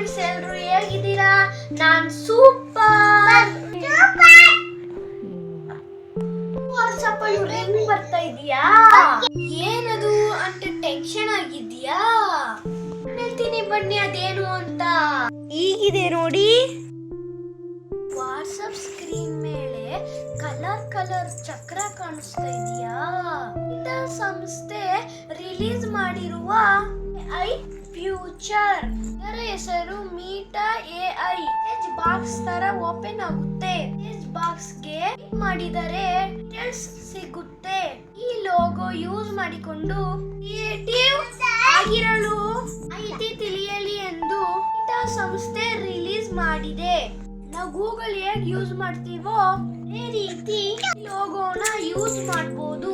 Friends ಎಲ್ರು ಹೇಗಿದ್ದೀರಾ? ನಾನ್ ಸೂಪರ್. ವಾಟ್ಸಪ್ ಅಲ್ಲಿ ರಿಂಗ್ ಬರ್ತಾ ಇದೀಯಾ? ಏನದು? ಅಂತ ಟೆನ್ಷನ್ ಆಗಿದ್ಯಾ ಹೇಳ್ತೀನಿ ಬನ್ನಿ ಅದೇನು ಅಂತ. ಈಗಿದೆ ನೋಡಿ. ವಾಟ್ಸಪ್ ಸ್ಕ್ರೀನ್ ಮೇಲೆ ಕಲರ್ ಕಲರ್ ಚಕ್ರ ಕಾಣಿಸ್ತಾ ಇದೆಯಾ? ಸಂಸ್ಥೆ ರಿಲೀಸ್ ಮಾಡಿರುವ ಐ ಫ್ಯೂಚರ್. ಹೆಸರು Meta A I. H box ತರ ಓಪನ್ ಆಗುತ್ತೆ. ಎಚ್ ಬಾಕ್ಸ್ಗೆ ಮಾಡಿದರೆ ಡೀಟೇಲ್ಸ್ ಸಿಗುತ್ತೆ. ಈ ಲೋಗೋ ಯೂಸ್ ಮಾಡಿಕೊಂಡು ಕ್ರಿಯೇಟಿವ್ ಆಗಿರಲು ಮಾಹಿತಿ ತಿಳಿಯಲಿ ಎಂದು ಮೀಟಾ ಸಂಸ್ಥೆ ರಿಲೀಸ್ ಮಾಡಿದೆ. ನಾವು ಗೂಗಲ್ ಹೇಗ್ ಯೂಸ್ ಮಾಡ್ತೀವೋ ಅದೇ ರೀತಿ ಲೋಗೋನ ಯೂಸ್ ಮಾಡಬಹುದು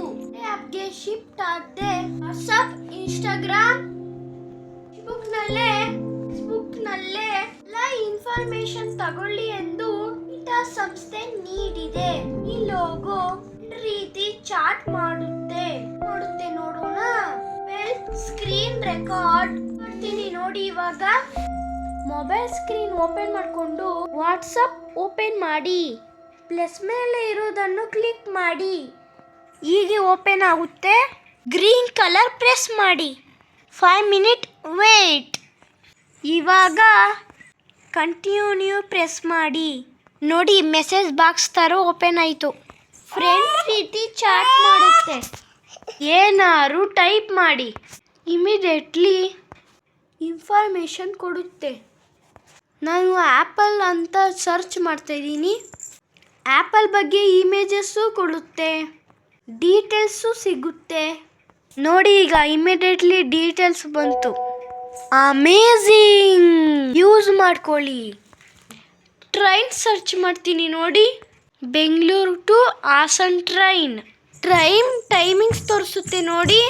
ಆಪ್ಗೆ ಶಿಫ್ಟ್ ಆಗದೆ ವಾಟ್ಸಪ್ ಇನ್ಸ್ಟಾಗ್ರಾಮ್ ಇನ್ಫಾರ್ಮೇಶನ್ ತಗೊಳ್ಳಿ ಎಂದು ಇಂಥ ಸಂಸ್ಥೆ ನೀಡಿದೆ. ಈ ಲೋಗೋ ರೀತಿ ಚಾಟ್ ಮಾಡುತ್ತೆ. ನೋಡುತ್ತೆ ನೋಡೋಣ. ಸ್ಕ್ರೀನ್ ರೆಕಾರ್ಡ್ ಮಾಡ್ತೀನಿ ನೋಡಿ ಇವಾಗ. ಮೊಬೈಲ್ ಸ್ಕ್ರೀನ್ ಓಪನ್ ಮಾಡಿಕೊಂಡು ವಾಟ್ಸಪ್ ಓಪನ್ ಮಾಡಿ. ಪ್ಲಸ್ ಮೇಲೆ ಇರೋದನ್ನು ಕ್ಲಿಕ್ ಮಾಡಿ. ಹೀಗೆ ಓಪನ್ ಆಗುತ್ತೆ. ಗ್ರೀನ್ ಕಲರ್ ಪ್ರೆಸ್ ಮಾಡಿ. ಫೈವ್ ಮಿನಿಟ್ ವೇಟ್ ಇವಾಗ ಕಂಟಿನ್ಯೂ ಪ್ರೆಸ್ ಮಾಡಿ. ನೋಡಿ ಮೆಸೇಜ್ ಬಾಕ್ಸ್ ಥರ ಓಪನ್ ಆಯಿತು. ಫ್ರೆಂಡ್ ರೀತಿ ಚಾಟ್ ಮಾಡುತ್ತೆ. ಏನಾರು ಟೈಪ್ ಮಾಡಿ. ಇಮಿಡಿಯೇಟ್ಲಿ ಇನ್ಫಾರ್ಮೇಷನ್ ಕೊಡುತ್ತೆ. ನಾನು ಆ್ಯಪಲ್ ಅಂತ ಸರ್ಚ್ ಮಾಡ್ತಾಯಿದ್ದೀನಿ ಆ್ಯಪಲ್ ಬಗ್ಗೆ ಇಮೇಜಸ್ಸು ಕೊಡುತ್ತೆ. ಡೀಟೇಲ್ಸು ಸಿಗುತ್ತೆ. ನೋಡಿ, ಈಗ ಇಮಿಡಿಯೇಟ್ಲಿ ಡೀಟೇಲ್ಸ್ ಬಂತು. ಅಮೇಝಿಂಗ್ ಯೂಸ್ ಮಾಡ್ಕೊಳ್ಳಿ. ಟ್ರೈನ್ ಸರ್ಚ್ ಮಾಡ್ತೀನಿ ನೋಡಿ. Bengaluru to Hassan train train timings ತೋರಿಸುತ್ತೆ ನೋಡಿ.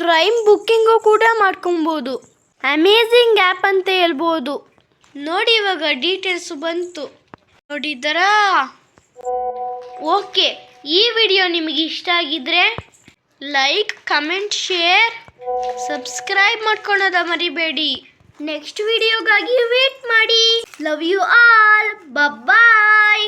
ಟ್ರೈನ್ ಬುಕ್ಕಿಂಗು ಕೂಡ ಮಾಡ್ಕೊಬೋದು. ಅಮೇಝಿಂಗ್ ಆ್ಯಪ್ ಅಂತ ಹೇಳ್ಬೋದು. ನೋಡಿ ಇವಾಗ ಡೀಟೇಲ್ಸ್ ಬಂತು. ನೋಡಿದ್ದರಾ? ಓಕೆ ಈ ವಿಡಿಯೋ ನಿಮಗೆ ಇಷ್ಟ ಆಗಿದ್ರೆ ಲೈಕ್ ಕಮೆಂಟ್ ಶೇರ್ ಸಬ್ಸ್ಕ್ರೈಬ್ ಮಾಡ್ಕೊಳೋದ ಮರಿಬೇಡಿ. ನೆಕ್ಸ್ಟ್ ವಿಡಿಯೋಗಾಗಿ ವೇಟ್ ಮಾಡಿ. Love you all bye